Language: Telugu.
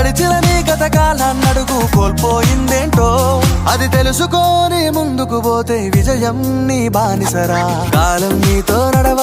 గడిచిన నీ గత కాలాన్నడుగు కోల్పోయిందేంటో అది తెలుసుకొని ముందుకు పోతే విజయం నీ బానిసరా. కాలం నీతో నడవదు.